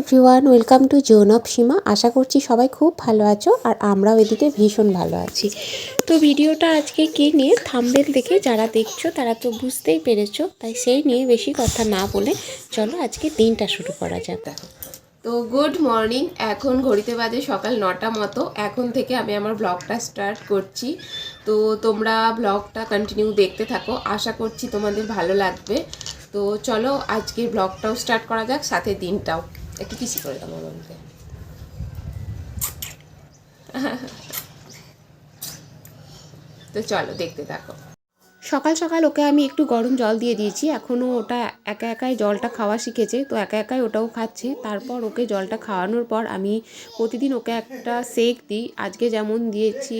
Everyone welcome to zone of Seema আশা করছি সবাই খুব ভালো আছো আর আমরাও এদিকে ভীষণ ভালো আছি। তো ভিডিওটা আজকে কী নিয়ে? থামবেল দেখে যারা দেখছ, তারা তো বুঝতেই পেরেছ, তাই সেই নিয়ে বেশি কথা না বলে চলো আজকে দিনটা শুরু করা যাক। তো গুড মর্নিং এখন ঘড়িতে বাজে সকাল নটা মতো। এখন থেকে আমি আমার ব্লগটা স্টার্ট করছি। তো তোমরা ব্লগটা কন্টিনিউ দেখতে থাকো। আশা করছি তোমাদের ভালো লাগবে। তো চলো আজকের ব্লগটাও স্টার্ট করা যাক, সাথে দিনটাও। একটু কিসি করে দাও আমাকে তো চলো দেখতে থাকো সকাল সকাল ওকে আমি একটু গরম জল দিয়ে দিয়েছি। এখনও ওটা একা একাই জলটা খাওয়া শিখেছে। তো একা একাই ওটাও খাচ্ছে। তারপর ওকে জলটা খাওয়ানোর পর আমি প্রতিদিন ওকে একটা সেক দিই। আজকে যেমন দিয়েছি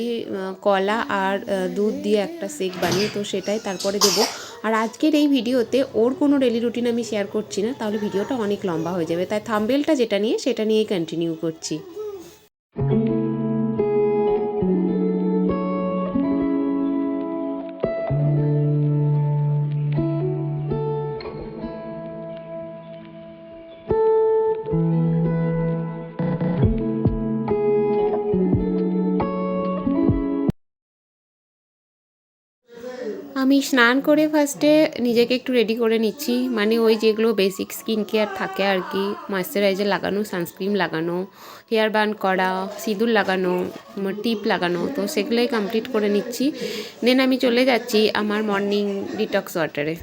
কলা আর দুধ দিয়ে একটা সেক বানিয়ে, তো সেটাই তারপরে দেবো। আর আজকের এই ভিডিওতে ওর কোনো ডেলি রুটিন আমি শেয়ার করছি না। তাহলে ভিডিওটা অনেক লম্বা হয়ে যাবে। তাই থাম্বেলটা যেটা নিয়ে, সেটা নিয়েই কন্টিনিউ করছি। আমি স্নান করে ফার্স্টে নিজেকে একটু রেডি করে নিচ্ছি। মানে ওই যেগুলো বেসিক স্কিন কেয়ার থাকে আর কি ময়শ্চারাইজার লাগানো সানস্ক্রিন লাগানো হেয়ার বার্ন করা, সিঁদুর লাগানো টিপ লাগানো, তো সেগুলোই কমপ্লিট করে নিচ্ছি। দেন আমি চলে যাচ্ছি আমার মর্নিং ডিটক্স ওয়াটারে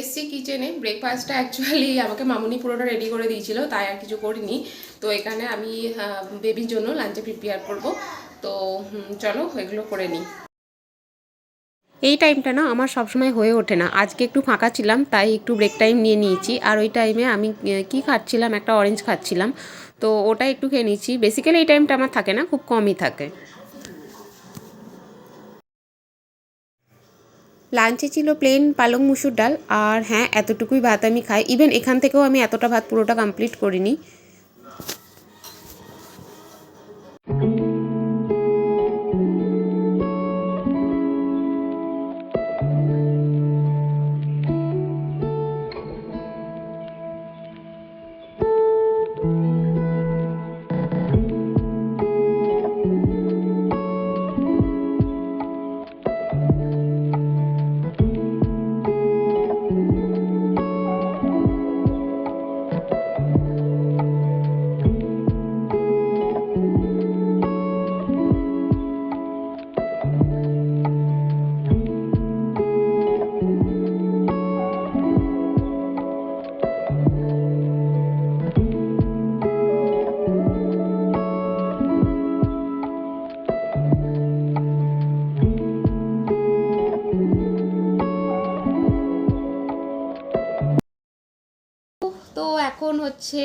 এসেছি কিচেনে ব্রেকফাস্টটা অ্যাকচুয়ালি আমাকে মামুনি পুরোটা রেডি করে দিয়েছিল, তাই আর কিছু করিনি। তো এখানে আমি বেবির জন্য লাঞ্চে প্রিপেয়ার করব। তো চলো এগুলো করে নিই। এই টাইমটা না আমার সবসময় হয়ে ওঠে না। আজকে একটু ফাঁকা ছিলাম, তাই একটু ব্রেক টাইম নিয়ে নিয়েছি। আর ওই টাইমে আমি কি খাচ্ছিলাম? একটা অরেঞ্জ খাচ্ছিলাম। তো ওটা একটু খেয়ে নিচ্ছি বেসিক্যালি এই টাইমটা আমার থাকে না, খুব কমই থাকে। লাঞ্চে ছিল প্লেন পালং মুসুর ডাল, আর হ্যাঁ এতটুকুই ভাত আমি খাই। ইভেন এখান থেকেও আমি এতটা ভাত পুরোটা কমপ্লিট করিনি। এখন হচ্ছে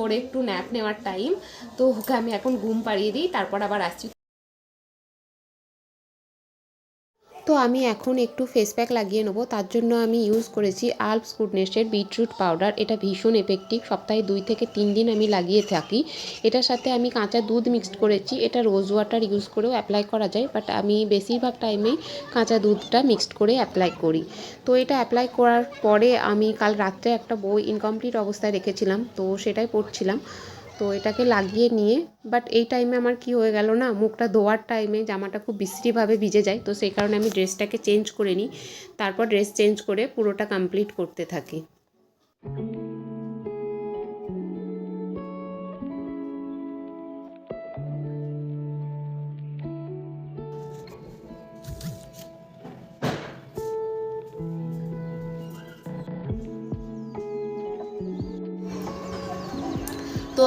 ওর একটু ন্যাপ নেওয়ার টাইম তো ওকে আমি এখন ঘুম পাড়িয়ে দিই, তারপর আবার আসছি। তো আমি এখন একটু ফেস প্যাক লাগিয়ে নেব। তার জন্য আমি ইউজ করেছি আলপস গুডনেসের বিটরুট পাউডার এটা ভীষণ এফেক্টিভ সপ্তাহে দুই থেকে তিন দিন আমি লাগিয়ে থাকি। এটার সাথে আমি কাঁচা দুধ মিক্সড করেছি। এটা রোজ ওয়াটার ইউজ করেও অ্যাপ্লাই করা যায়। বাট আমি বেশিরভাগ টাইমেই কাঁচা দুধটা মিক্সড করে অ্যাপ্লাই করি। তো এটা অ্যাপ্লাই করার পরে আমি কাল রাত্রে একটা বই ইনকমপ্লিট অবস্থায় রেখেছিলাম। তো সেটাই পড়ছিলাম। তো এটাকে লাগিয়ে নিয়ে বাট এই টাইমে আমার কি হয়ে গেল না, মুখটা ধোয়ার টাইমে জামাটা খুব বিশ্রীভাবে ভিজে যায়, তো সেই কারণে আমি ড্রেসটাকে চেঞ্জ করে নিই। তারপর ড্রেস চেঞ্জ করে পুরোটা কমপ্লিট করতে থাকি।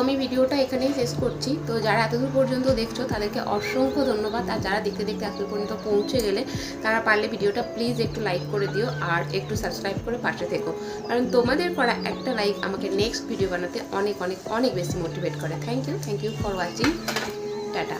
আমি ভিডিওটা এখানেই শেষ করছি। তো যারা এতদূর পর্যন্ত দেখছ, তাদেরকে অসংখ্য ধন্যবাদ। আর যারা দেখতে দেখতে এতদূর পর্যন্ত পৌঁছে গেলে, তারা পারলে ভিডিওটা প্লিজ একটু লাইক করে দিও আর একটু সাবস্ক্রাইব করে পাশে থেকো। কারণ তোমাদের করা একটা লাইক আমাকে নেক্সট ভিডিও বানাতে অনেক অনেক অনেক বেশি মোটিভেট করে। Thank you thank you for watching tata.